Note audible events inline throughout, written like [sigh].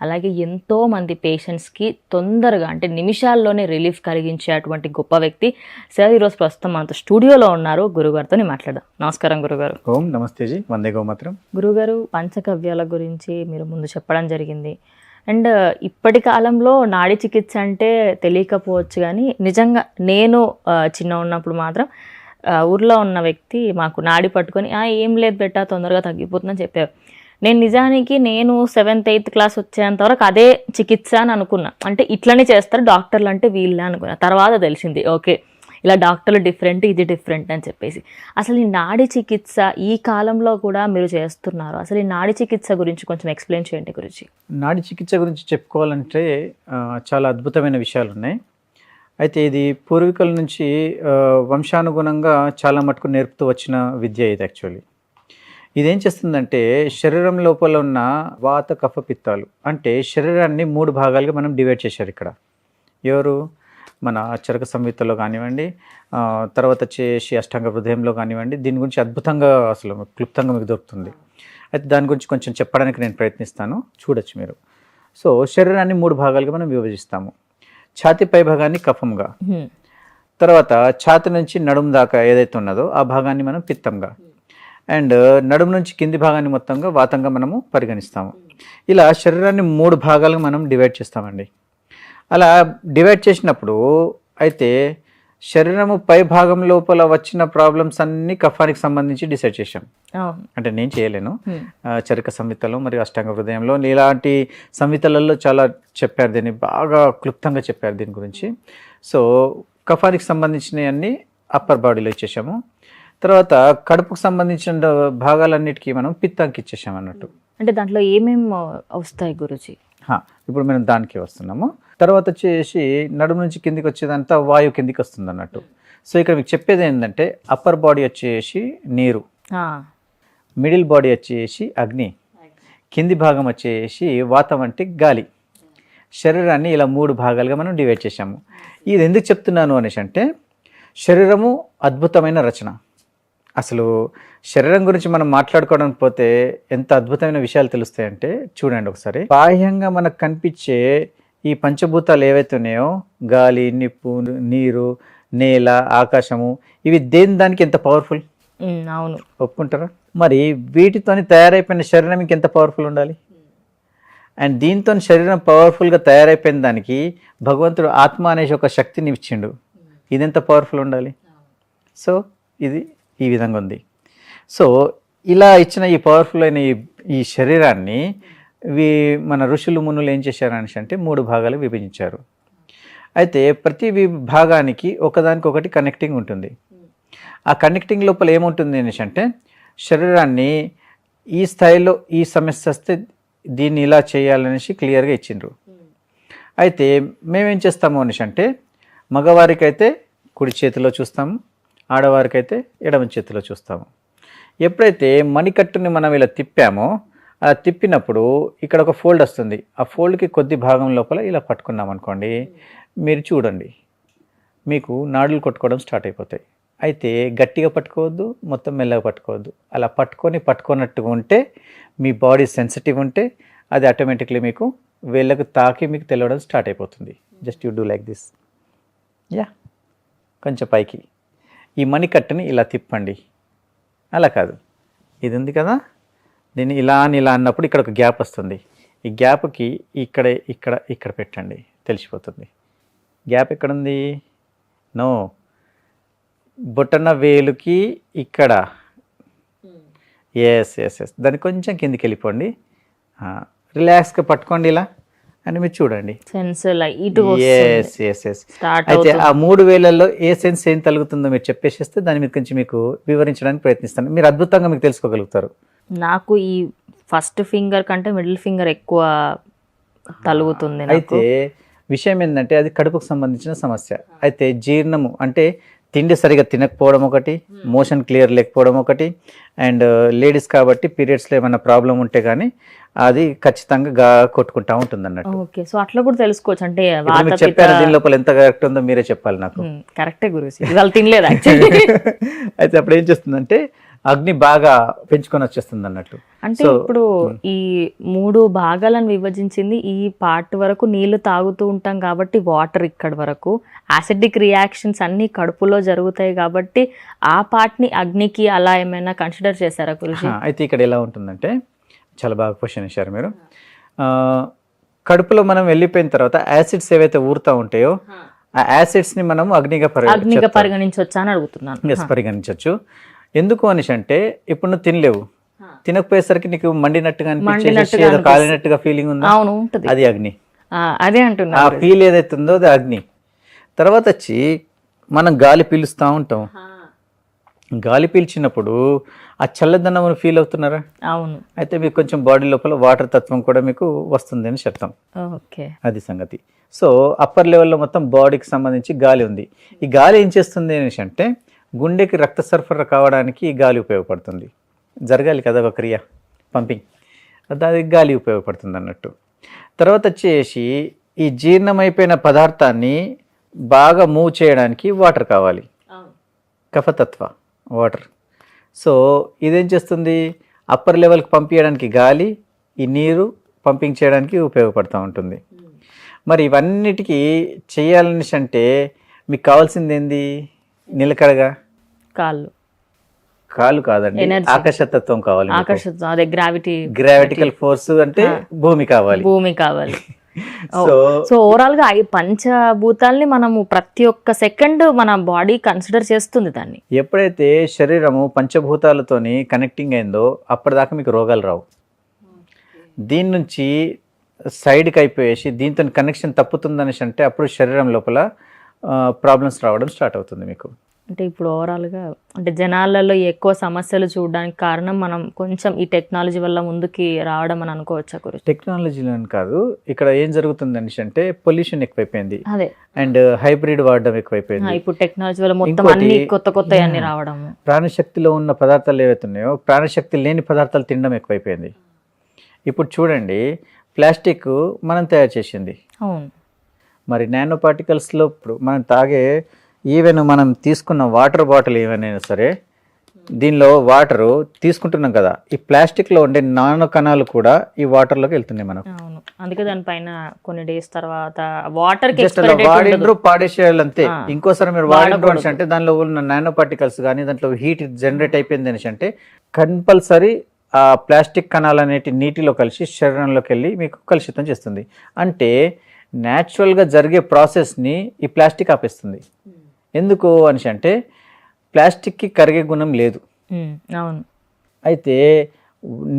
అలాగే ఎంతో మంది పేషెంట్స్కి తొందరగా అంటే నిమిషాల్లోనే రిలీఫ్ కలిగించేటువంటి గొప్ప వ్యక్తి. సార్ ఈరోజు ప్రస్తుతం మనతో స్టూడియోలో ఉన్నారు గురుగారితో మాట్లాడదాం. నమస్కారం గురుగారు. ఓం నమస్తే జీ వందే గోమాత్రం. గురుగారు పంచకవ్యాల గురించి మీరు ముందు చెప్పడం జరిగింది. అండ్ ఇప్పటి కాలంలో నాడి చికిత్స అంటే తెలియకపోవచ్చు కానీ నిజంగా నేను చిన్న ఉన్నప్పుడు మాత్రం ఊర్లో ఉన్న వ్యక్తి మాకు నాడి పట్టుకొని "ఆ, ఏం లేదు బెట్ట తొందరగా తగ్గిపోతుందని చెప్పారు నేను నిజానికి నేను సెవెంత్ ఎయిత్ క్లాస్ వచ్చేంత వరకు అదే చికిత్స అని అనుకున్నా. అంటే ఇట్లనే చేస్తారు డాక్టర్లు అంటే వీళ్ళే అనుకున్నా. తర్వాత తెలిసింది ఓకే ఇలా డాక్టర్లు డిఫరెంట్ ఇది డిఫరెంట్ అని చెప్పేసి. అసలు ఈ నాడి చికిత్స ఈ కాలంలో కూడా మీరు చేస్తున్నారు? అసలు ఈ నాడి చికిత్స గురించి కొంచెం ఎక్స్ప్లెయిన్ చేయండి గురించి నాడి చికిత్స గురించి చెప్పుకోవాలంటే చాలా అద్భుతమైన విషయాలు ఉన్నాయి అయితే ఇది పూర్వీకుల నుంచి వంశానుగుణంగా చాలా మటుకు నేర్పుతూ వచ్చిన విద్య ఇది యాక్చువల్లీ ఇదేం చేస్తుందంటే శరీరం లోపల ఉన్న వాత కఫ పిత్తాలు అంటే శరీరాన్ని మూడు భాగాలుగా మనం డివైడ్ చేశారు ఇక్కడ. ఎవరు? మన చరక సంహితలో కానివ్వండి తర్వాత వచ్చేసి అష్టాంగ హృదయంలో కానివ్వండి దీని గురించి అద్భుతంగా అసలు క్లుప్తంగా మీకు దొరుకుతుంది. అయితే దాని గురించి కొంచెం చెప్పడానికి నేను ప్రయత్నిస్తాను చూడొచ్చు మీరు. సో శరీరాన్ని మూడు భాగాలుగా మనం విభజిస్తాము. ఛాతీ పై భాగాన్ని కఫంగా. తర్వాత ఛాతి నుంచి నడుము దాకా ఏదైతే ఉన్నదో ఆ భాగాన్ని మనం పిత్తంగా. అండ్ నడుము నుంచి కింది భాగాన్ని మొత్తంగా వాతంగా మనము పరిగణిస్తాము. ఇలా శరీరాన్ని మూడు భాగాలుగా మనం డివైడ్ చేస్తామండి. అలా డివైడ్ చేసినప్పుడు అయితే శరీరము పై భాగం లోపల వచ్చిన ప్రాబ్లమ్స్ అన్ని కఫానికి సంబంధించి డిసైడ్ చేశాం. అంటే నేను చేయలేను. చరక సంహితలో మరియు అష్టాంగ హృదయంలో ఇలాంటి సంహితలలో చాలా చెప్పారు. దీన్ని బాగా క్లుప్తంగా చెప్పారు దీని గురించి. సో కఫానికి సంబంధించినవన్నీ అప్పర్ బాడీలో ఇచ్చేసాము తర్వాత కడుపుకు సంబంధించిన భాగాలన్నిటికీ మనం పిత్తానికి ఇచ్చేసాం అన్నట్టు. అంటే దాంట్లో ఏమేమి వస్తాయి గురుజీ? ఇప్పుడు మనం దానికి వస్తున్నాము. తర్వాత వచ్చేసి నడుము నుంచి కిందికి వచ్చేదంతా వాయువు కిందికి వస్తుంది అన్నట్టు. సో ఇక్కడ మీకు చెప్పేది ఏంటంటే అప్పర్ బాడీ వచ్చేసి నీరు. మిడిల్ బాడీ వచ్చేసి అగ్ని. కింది భాగం వచ్చేసి వాతం అంటే గాలి. శరీరాన్ని ఇలా మూడు భాగాలుగా మనం డివైడ్ చేశాము. ఇది ఎందుకు చెప్తున్నాను అనేసి అంటే శరీరము అద్భుతమైన రచన. అసలు శరీరం గురించి మనం మాట్లాడుకోవడానికి పోతే ఎంత అద్భుతమైన విషయాలు తెలుస్తాయంటే చూడండి ఒకసారి. బాహ్యంగా మనకు కనిపించే ఈ పంచభూతాలు ఏవైతే ఉన్నాయో గాలి నిప్పు నీరు నేల ఆకాశము ఇవి దేని దానికి ఎంత పవర్ఫుల్ అవును. ఒప్పుకుంటారా? మరి వీటితోని తయారైపోయిన శరీరం ఇంకెంత పవర్ఫుల్ ఉండాలి? అండ్ దీంతో శరీరం పవర్ఫుల్గా తయారైపోయిన దానికి భగవంతుడు ఆత్మ అనేసి ఒక శక్తిని ఇచ్చిండు. ఇది ఎంత పవర్ఫుల్ ఉండాలి? సో ఇది ఈ విధంగా ఉంది. సో ఇలా ఇచ్చిన ఈ పవర్ఫుల్ అయిన ఈ ఈ శరీరాన్ని వీ మన ఋషులు మునులు ఏం చేశారు అంటే మూడు భాగాలు విభజించారు. అయితే ప్రతి వి- భాగానికి ఒకదానికొకటి కనెక్టింగ్ ఉంటుంది. ఆ కనెక్టింగ్ లోపల ఏముంటుంది అనేసి అంటే శరీరాన్ని ఈ స్థాయిలో ఈ సమస్య వస్తే దీన్ని ఇలా చేయాలనేసి క్లియర్గా ఇచ్చిండ్రు. అయితే మేమేం చేస్తాము అనేసి అంటే మగవారికైతే కుడి చేతిలో చూస్తాము ఆడవారికైతే ఎడమ చేతిలో చూస్తాము. ఎప్పుడైతే మణికట్టుని మనం ఇలా తిప్పామో అలా తిప్పినప్పుడు ఇక్కడ ఒక ఫోల్డ్ వస్తుంది. ఆ ఫోల్డ్కి కొద్ది భాగం లోపల ఇలా పట్టుకున్నాం అనుకోండి. మీరు చూడండి. మీకు నాడులు కొట్టుకోవడం స్టార్ట్ అయిపోతాయి. అయితే గట్టిగా పట్టుకోవద్దు మొత్తం మెల్లగా పట్టుకోవద్దు. అలా పట్టుకొని పట్టుకున్నట్టుగా ఉంటే మీ బాడీ సెన్సిటివ్ ఉంటే అది ఆటోమేటిక్లీ మీకు వేళ్ళకు తాకి మీకు తెలవడం స్టార్ట్ అయిపోతుంది. Just you do like this. Yeah. కొంచెం పైకి. ఈ మణికట్టుని ఇలా తిప్పండి. అలా కాదు. ఇది ఉంది కదా? దీన్ని ఇలా అని ఇలా అన్నప్పుడు ఇక్కడ ఒక గ్యాప్ వస్తుంది. ఈ గ్యాప్కి ఇక్కడ ఇక్కడ ఇక్కడ పెట్టండి. తెలిసిపోతుంది. గ్యాప్ ఎక్కడుంది? నో. బొటన వేలుకి ఇక్కడ. ఎస్ ఎస్ ఎస్ దాన్ని కొంచెం కిందికి వెళ్ళిపోండి. రిలాక్స్గా పట్టుకోండి ఇలా. అని మీరు చూడండి. Sense light S S S start అయితే ఆ మూడు వేలల్లో ఏ సెన్స్ ఏం తగులుతుందో మీరు చెప్పేసేస్తే దాని మీద కొంచెం మీకు వివరించడానికి ప్రయత్నిస్తాను. మీరు అద్భుతంగా మీకు తెలుసుకోగలుగుతారు. నాకు ఈ ఫస్ట్ ఫింగర్ కంటే మిడిల్ ఫింగర్ ఎక్కువ తలుగుతుంది అయితే విషయం ఏంటంటే అది కడుపుకు సంబంధించిన సమస్య. అయితే జీర్ణము అంటే తిండి సరిగా తినకపోవడం ఒకటి మోషన్ క్లియర్ లేకపోవడం ఒకటి. అండ్ లేడీస్ కాబట్టి పీరియడ్స్లో ఏమైనా ప్రాబ్లం ఉంటే కానీ అది ఖచ్చితంగా గా కొట్టుకుంటా ఉంటుంది అన్నట్టు ఓకే సో అట్లా కూడా తెలుసుకోవచ్చు. అంటే చెప్పాను దీని లోపల ఎంత కరెక్ట్ ఉందో మీరే చెప్పాలి నాకు. కరెక్టే గురుజీ ఇవాళ తినలేదు యాక్చువల్లీ [laughs] అయితే అప్పుడు ఏం చేస్తుందంటే అగ్ని బాగా పెంచుకొని వచ్చేస్తుంది అన్నట్టు అంటే ఇప్పుడు ఈ మూడు భాగాలను విభజించింది ఈ పార్ట్ వరకు నీళ్ళు తాగుతూ ఉంటాం కాబట్టి వాటర్ ఇక్కడ వరకు. యాసిడిక్ రియాక్షన్స్ అన్ని కడుపులో జరుగుతాయి కాబట్టి ఆ part ని అగ్నికి అలా ఏమైనా కన్సిడర్ చేశారా గురుజీ? అయితే ఇక్కడ ఎలా ఉంటుందంటే చాలా బాగా క్వశ్చన్ ఇచ్చారు మీరు. ఆ, కడుపులో మనం వెళ్ళిపోయిన తర్వాత యాసిడ్స్ ఏవైతే ఊరుతా ఉంటాయో ఆ యాసిడ్స్ని మనం అగ్నిగా పరి అగ్నిగా పరిగణించవచ్చా అని అడుగుతున్నాను. పరిగణించవచ్చు. ఎందుకు అనేసి అంటే ఇప్పుడు నువ్వు తినలేవు. తినకపోయేసరికి నీకు మండినట్టుగా అనిపించేసి మండినట్టుగా ఏదో అనిపిస్తుంది. కాలినట్టుగా ఫీలింగ్ ఉందా? అవును అది అగ్ని. ఆ, అదే అంటున్నా ఆ ఫీల్ ఏదైతే ఉందో అది అగ్ని. తర్వాత వచ్చి మనం గాలి పీలుస్తూ ఉంటాం. గాలి పీల్చినప్పుడు ఆ చల్లదనం ఫీల్ అవుతున్నారా? అవును. అయితే మీకు కొంచెం బాడీ లోపల వాటర్ తత్వం కూడా మీకు వస్తుంది అని చెప్తాం. ఓకే. అది సంగతి. సో అప్పర్ లెవెల్లో మొత్తం బాడీకి సంబంధించి గాలి ఉంది. ఈ గాలి ఏం చేస్తుంది అనేసి అంటే గుండెకి రక్త సరఫరా కావడానికి ఈ గాలి ఉపయోగపడుతుంది. జరగాలి కదా ఒక క్రియ? పంపింగ్. అది గాలి ఉపయోగపడుతుంది అన్నట్టు. తర్వాత వచ్చేసి ఈ జీర్ణమైపోయిన పదార్థాన్ని బాగా మూవ్ చేయడానికి వాటర్ కావాలి. కఫతత్వ వాటర్. సో ఇదేం చేస్తుంది? అప్పర్ లెవెల్కి పంపించడానికి గాలి ఈ నీరు పంపింగ్ చేయడానికి ఉపయోగపడుతూ ఉంటుంది. మరి ఇవన్నిటికీ చేయాలనేసి అంటే మీకు కావాల్సింది ఏంది? నిలకడగా? కాళ్ళు. కాలు కాదండి. ఆకర్షతత్వం కావాలి మీకు. ఆకర్షిత అదే గ్రావిటీ గ్రావిటికల్ ఫోర్స్ అంటే భూమి కావాలి. భూమి కావాలి. సో సో ఓవరాల్గా ఈ పంచభూతాల్ని మనము ప్రతి ఒక్క సెకండ్ మన బాడీ కన్సిడర్ చేస్తుంది దాన్ని. ఎప్పుడైతే శరీరము పంచభూతాలతోని కనెక్టింగ్ అయిందో అప్పటిదాకా మీకు రోగాలు రావు. దీని నుంచి సైడ్కి అయిపోయేసి దీంతో కనెక్షన్ తప్పుతుందనేసి అంటే అప్పుడు శరీరం లోపల ప్రాబ్లమ్స్ రావడం స్టార్ట్ అవుతుంది మీకు. అంటే ఇప్పుడు ఓవరాల్గా అంటే జనాలలో ఎక్కువ సమస్యలు చూడడానికి కారణం మనం కొంచెం ఈ టెక్నాలజీ వల్ల ముందుకి రావడం అని అనుకోవచ్చా గురించి. టెక్నాలజీలో కాదు ఇక్కడ ఏం జరుగుతుంది అనేసి అంటే పొల్యూషన్ ఎక్కువైపోయింది. అదే. అండ్ హైబ్రిడ్ వాడడం ఆ, ఎక్కువైపోయింది ఇప్పుడు టెక్నాలజీ వల్ల మొత్తం అన్ని కొత్త కొత్త అన్ని రావడము. ప్రాణశక్తిలో ఉన్న పదార్థాలు ఏవైతే ఉన్నాయో ప్రాణశక్తి లేని పదార్థాలు తినడం ఎక్కువైపోయింది. ఇప్పుడు చూడండి ప్లాస్టిక్ మనం తయారు చేసింది. అవును. మరి నానో పార్టికల్స్లో ఇప్పుడు మనం తాగే ఈవెన్ మనం తీసుకున్న వాటర్ బాటిల్ ఏమైనా సరే దీనిలో వాటరు తీసుకుంటున్నాం కదా ఈ ప్లాస్టిక్లో ఉండే నానో కణాలు కూడా ఈ వాటర్లోకి వెళ్తున్నాయి మనకు అవును అందుకే దానిపైన కొన్ని డేస్ తర్వాత వాటర్ జస్ట్ అలా వాడిండ్రు. పాడేసేయాలి అంతే. ఇంకోసారి మీరు వాడిండ్రు. అనేసి అంటే దానిలో ఉన్న నానో పార్టికల్స్ కానీ దాంట్లో హీట్ జనరేట్ అయిపోయింది అనేసి అంటే కంపల్సరీ ఆ ప్లాస్టిక్ కణాలు అనేటి నీటిలో కలిసి శరీరంలోకి వెళ్ళి మీకు కలుషితం చేస్తుంది అంటే న్యాచురల్గా జరిగే ప్రాసెస్ని ఈ ప్లాస్టిక్ ఆపేస్తుంది. ఎందుకు అనేసి అంటే ప్లాస్టిక్కి కరిగే గుణం లేదు. ఉమ్, అవును. అయితే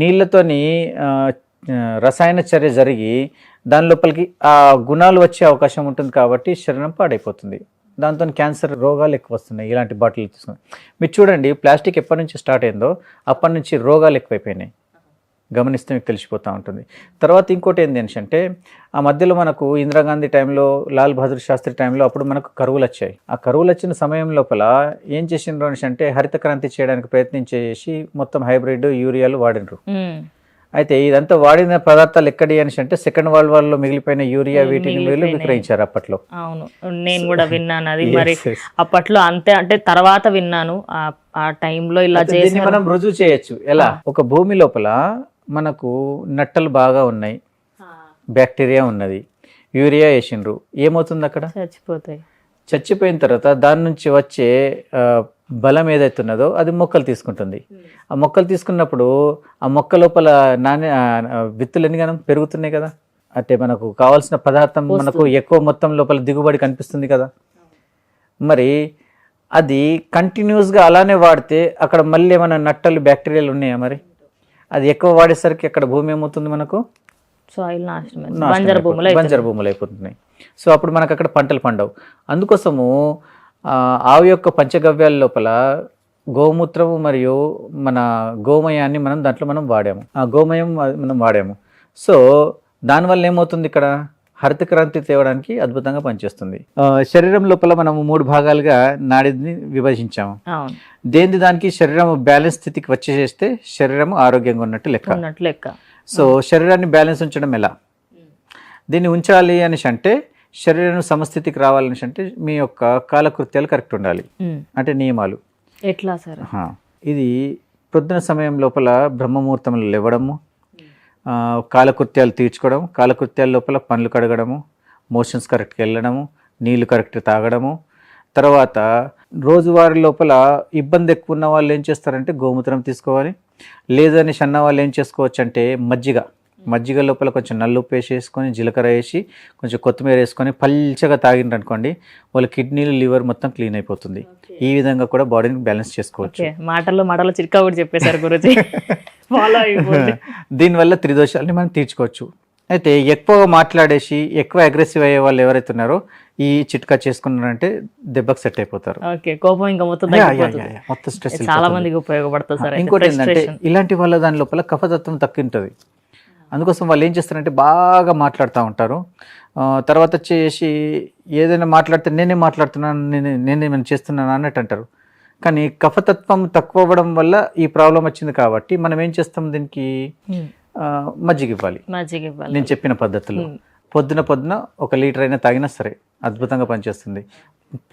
నీళ్ళతోని రసాయన చర్య జరిగి దాని లోపలికి ఆ గుణాలు వచ్చే అవకాశం ఉంటుంది కాబట్టి శరీరం పాడైపోతుంది. దాంతో క్యాన్సర్ రోగాలు ఎక్కువ వస్తున్నాయి ఇలాంటి బాటిల్ తీసుకుని. మీరు చూడండి ప్లాస్టిక్ ఎప్పటి నుంచి స్టార్ట్ అయిందో అప్పటి నుంచి రోగాలు ఎక్కువైపోయినాయి. గమనిస్తే మీకు తెలిసిపోతూ ఉంటుంది. తర్వాత ఇంకోటి ఏంటి అంటే ఆ మధ్యలో మనకు ఇందిరాగాంధీ టైంలో లాల్ బహదూర్ శాస్త్రి టైంలో అప్పుడు మనకు కరువులు వచ్చాయి. ఆ కరువులు వచ్చిన సమయం లోపల ఏం చేసిండ్రు అంటే హరిత క్రాంతి చేయడానికి ప్రయత్నించేసి మొత్తం హైబ్రిడ్ యూరియాలు వాడినరు. అయితే ఇదంతా వాడిన పదార్థాలు ఎక్కడి అనేసి అంటే సెకండ్ వరల్డ్ వార్లో మిగిలిపోయిన యూరియా వీటిని వీళ్ళు. విక్రయించారు అప్పట్లో. అవును. నేను కూడా విన్నాను అది మరి. అప్పట్లో అంతే అంటే తర్వాత విన్నాను. ఆ టైంలో ఇలా చేసి మనం రుజువు చేయొచ్చు. ఎలా? ఒక భూమి లోపల మనకు నట్టలు బాగా ఉన్నాయి. బ్యాక్టీరియా ఉన్నది. యూరియా వేసిండ్రు. ఏమవుతుంది అక్కడ చచ్చిపోతాయి. చచ్చిపోయిన తర్వాత దాని నుంచి వచ్చే బలం ఏదైతే ఉన్నదో అది మొక్కలు తీసుకుంటుంది. ఆ మొక్కలు తీసుకున్నప్పుడు ఆ మొక్క లోపల నాణ్య విత్తులు ఎన్నిగానం పెరుగుతున్నాయి కదా? అంటే మనకు కావాల్సిన పదార్థం మనకు ఎక్కువ మొత్తం లోపల దిగుబడి కనిపిస్తుంది కదా? మరి అది కంటిన్యూస్గా అలానే వాడితే అక్కడ మళ్ళీ ఏమైనా నట్టలు బ్యాక్టీరియాలు ఉన్నాయా మరి? అది ఎక్కువ వాడేసరికి అక్కడ భూమి ఏమవుతుంది మనకు? సాయిల్ నాశనం బంజరు. భూములు బంజరు భూములు అయిపోతున్నాయి. సో అప్పుడు మనకు అక్కడ పంటలు పండవు. అందుకోసము ఆవు యొక్క పంచగవ్యాల లోపల గోమూత్రము మరియు మన గోమయాన్ని మనం దాంట్లో మనం వాడాము. ఆ గోమయం మనం వాడాము. సో దానివల్ల ఏమవుతుంది ఇక్కడ? హరిత క్రాంతి తేవడానికి అద్భుతంగా పనిచేస్తుంది. శరీరం లోపల మనము మూడు భాగాలుగా నాడిని విభజించాము. దేని దానికి శరీరం బ్యాలెన్స్ స్థితికి వచ్చేసేస్తే శరీరం ఆరోగ్యంగా ఉన్నట్టు లెక్క. లెక్క. సో శరీరాన్ని బ్యాలెన్స్ ఉంచడం ఎలా? దీన్ని ఉంచాలి అనేసి అంటే శరీరం సమస్థితికి రావాలనేసి అంటే మీ యొక్క కాలకృత్యాలు కరెక్ట్ ఉండాలి. అంటే నియమాలు. ఎట్లా సార్. ఇది ప్రొద్దున సమయం లోపల బ్రహ్మముహూర్తంలో లేవడము కాలకృత్యాలు తీర్చుకోవడం కాలకృత్యాల లోపల పనులు కడగడము మోషన్స్ కరెక్ట్గా వెళ్ళడము నీళ్ళు కరెక్ట్ తాగడము. తర్వాత రోజువారీ లోపల ఇబ్బంది ఎక్కువ ఉన్న వాళ్ళు ఏం చేస్తారంటే గోమూత్రం తీసుకోవాలి. లేదని అన్న వాళ్ళు ఏం చేసుకోవచ్చు అంటే మజ్జిగ. మజ్జిగ లోపల కొంచెం నల్లుప్పు వేసి వేసుకొని జీలకర్ర వేసి కొంచెం కొత్తిమీర వేసుకొని పల్చగా తాగిండ్రు అనుకోండి వాళ్ళ కిడ్నీలు లివర్ మొత్తం క్లీన్ అయిపోతుంది. ఈ విధంగా కూడా బాడీని బ్యాలెన్స్ చేసుకోవచ్చు. మాటల్లో మాటల్లో చిట్కా కూడా చెప్పేశారు గురుజీ. [laughs] ఫాలో దీనివల్ల త్రిదోషాలని మనం తీర్చుకోవచ్చు. అయితే ఎక్కువ మాట్లాడేసి ఎక్కువ అగ్రెసివ్ అయ్యే వాళ్ళు ఎవరైతే ఉన్నారో ఈ చిట్కా చేసుకున్నారంటే దెబ్బకి సెట్ అయిపోతారు. ఓకే. కోపం ఇంకా మొత్తం. మొత్తం స్ట్రెస్ చాలా మందికి ఉపయోగపడుతుంది సార్. ఇంకోటి ఏంటంటే. ఇలాంటి వాళ్ళ దాని లోపల కఫతత్వం తక్కువ ఉంటుంది అందుకోసం వాళ్ళు ఏం చేస్తారంటే బాగా మాట్లాడుతూ ఉంటారు. తర్వాత వచ్చేసి ఏదైనా మాట్లాడితే నేనే మాట్లాడుతున్నాను నేనే నేనేమైనా చేస్తున్నాను అన్నట్టు అంటారు. కానీ కఫతత్వం తక్కువ అవ్వడం వల్ల ఈ ప్రాబ్లం వచ్చింది కాబట్టి మనం ఏం చేస్తాం దీనికి? మజ్జిగ ఇవ్వాలి. మజ్జిగ ఇవ్వాలి. నేను చెప్పిన పద్ధతిలో. పొద్దున పొద్దున ఒక లీటర్ అయినా తాగినా సరే అద్భుతంగా పనిచేస్తుంది.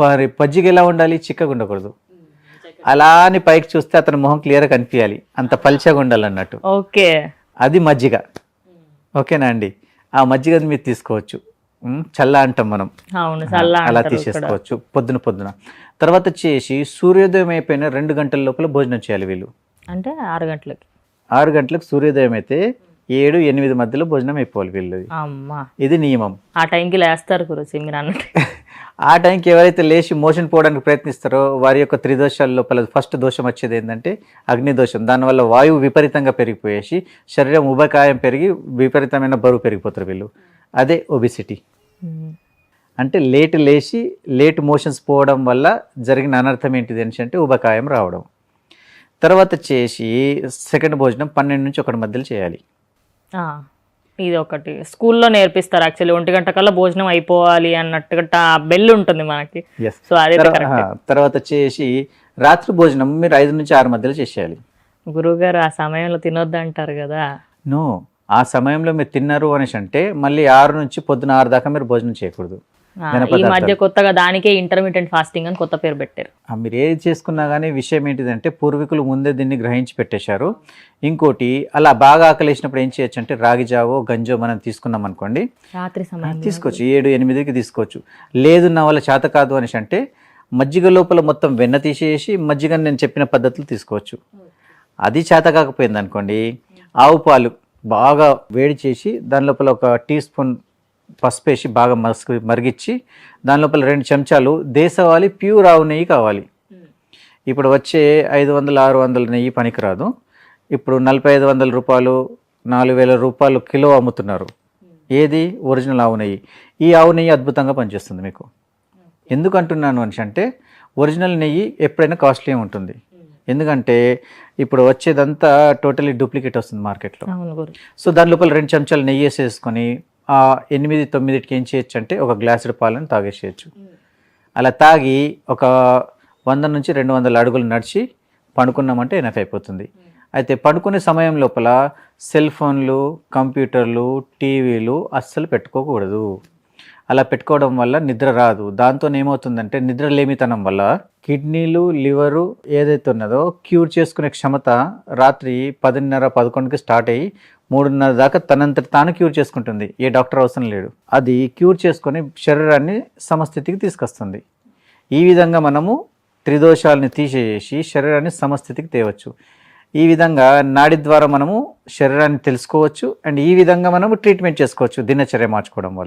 మరి మజ్జిగ ఎలా ఉండాలి? చిక్కగా ఉండకూడదు. అలా అని పైకి చూస్తే అతని మొహం క్లియర్గా కనిపించాలి. అంత పల్చగా ఉండాలన్నట్టు. ఓకే. అది మజ్జిగ. ఓకేనా అండి? ఆ మజ్జిగని మీరు తీసుకోవచ్చు. చల్ల అంటాం మనం. అలా. తీసేసుకోవచ్చు పొద్దున పొద్దున. తర్వాత వచ్చేసి సూర్యోదయం అయిపోయిన రెండు గంటల లోపల భోజనం చేయాలి వీళ్ళు. అంటే ఆరు గంటలకి. ఆరు గంటలకు సూర్యోదయం అయితే ఏడు ఎనిమిది మధ్యలో భోజనం అయిపోవాలి అమ్మా. ఇది నియమం. ఆ టైంకి లేస్తారు గురుజీ మీరు అన్నట్టు. [laughs] ఆ టైంకి ఎవరైతే లేచి మోషన్ పోవడానికి ప్రయత్నిస్తారో వారి యొక్క త్రిదోషాల లోపల ఫస్ట్ దోషం వచ్చేది ఏంటంటే అగ్ని దోషం దానివల్ల వాయువు విపరీతంగా పెరిగిపోయేసి శరీరం ఉభకాయం పెరిగి విపరీతమైన బరువు పెరిగిపోతారు వీళ్ళు. అదే ఒబిసిటీ అంటే లేట్ లేచి లేట్ మోషన్స్ పోవడం వల్ల జరిగిన అనర్థం ఏంటిది అని అంటే ఉభకాయం రావడం. తర్వాత చేసి సెకండ్ భోజనం పన్నెండు నుంచి ఒకటి మధ్యలో చేయాలి. ఇది ఒకటి స్కూల్లో నేర్పిస్తారు యాక్చువల్లీ. ఒంటి గంట కల్లా భోజనం అయిపోవాలి అన్నట్టుగా బెల్ ఉంటుంది మనకి. సో అది తర్వాత చేసి రాత్రి భోజనం మీరు ఐదు నుంచి ఆరు మధ్యలో చేసేయాలి. గురువు గారు ఆ సమయంలో తినొద్దు అంటారు కదా. నో. ఆ సమయంలో మీరు తిన్నారు అనేసి అంటే మళ్ళీ ఆరు నుంచి పొద్దున ఆరు దాకా మీరు భోజనం చేయకూడదు. ఈ. మధ్య కొత్తగా దానికే ఇంటర్మీడియట్ ఫాస్టింగ్ అని కొత్త పేరు పెట్టారు. మీరు ఏది చేసుకున్నా కానీ విషయం ఏంటిదంటే పూర్వీకులు ముందే దీన్ని గ్రహించి పెట్టేశారు. ఇంకోటి అలా బాగా ఆకలేసినప్పుడు ఏం చేయొచ్చు అంటే రాగి జావో గంజో మనం తీసుకున్నాం అనుకోండి. రాత్రి సమయం తీసుకోవచ్చు. ఏడు ఎనిమిదికి తీసుకోవచ్చు. లేదు నా వల్ల చేత కాదు అనేసి అంటే మజ్జిగ లోపల మొత్తం వెన్న తీసేసి మజ్జిగని నేను చెప్పిన పద్ధతులు తీసుకోవచ్చు. అది చేత కాకపోయింది అనుకోండి ఆవు పాలు బాగా వేడి చేసి దాని లోపల ఒక టీ స్పూన్ పసుపు వేసి బాగా మసుగు మరిగించి దాని లోపల రెండు చెంచాలు దేశవాళీ ప్యూర్ ఆవు నెయ్యి కావాలి. ఇప్పుడు వచ్చే ఐదు వందల ఆరు వందల నెయ్యి పనికిరాదు. ఇప్పుడు నలభై ఐదు వందల రూపాయలు నాలుగు వేల రూపాయలు కిలో అమ్ముతున్నారు. ఏది? ఒరిజినల్ ఆవు నెయ్యి. ఈ ఆవు నెయ్యి అద్భుతంగా పనిచేస్తుంది మీకు. ఎందుకు అంటున్నాను అని అంటే ఒరిజినల్ నెయ్యి ఎప్పుడైనా కాస్ట్లీ ఉంటుంది. ఎందుకంటే ఇప్పుడు వచ్చేదంతా టోటలీ డూప్లికేట్ వస్తుంది మార్కెట్లో. సో దాని లోపల రెండు చెంచాలు నెయ్యి వేసేసుకొని ఆ ఎనిమిది తొమ్మిదికి ఏం చేయొచ్చు అంటే ఒక గ్లాసుడు పాలను తాగేసేయచ్చు. అలా తాగి ఒక వంద నుంచి రెండు వందల అడుగులు నడిచి పడుకున్నామంటే ఎనఫ్ అయిపోతుంది. అయితే పడుకునే సమయం లోపల సెల్ ఫోన్లు కంప్యూటర్లు టీవీలు అస్సలు పెట్టుకోకూడదు. అలా పెట్టుకోవడం వల్ల నిద్ర రాదు. దాంతో ఏమవుతుందంటే నిద్ర లేమితనం వల్ల కిడ్నీలు లివరు ఏదైతే ఉన్నదో క్యూర్ చేసుకునే క్షమత రాత్రి పదిన్నర పదకొండుకి స్టార్ట్ అయ్యి మూడున్నర దాకా తనంతట తాను క్యూర్ చేసుకుంటుంది. ఏ డాక్టర్ అవసరం లేడు అది క్యూర్ చేసుకొని శరీరాన్ని సమస్థితికి తీసుకొస్తుంది. ఈ విధంగా మనము త్రిదోషాలని తీసేసి శరీరాన్ని సమస్థితికి తేవచ్చు. ఈ విధంగా నాడి ద్వారా మనము శరీరాన్ని తెలుసుకోవచ్చు. అండ్ ఈ విధంగా మనము ట్రీట్మెంట్ చేసుకోవచ్చు. దినచర్య మార్చుకోవడం వల్ల.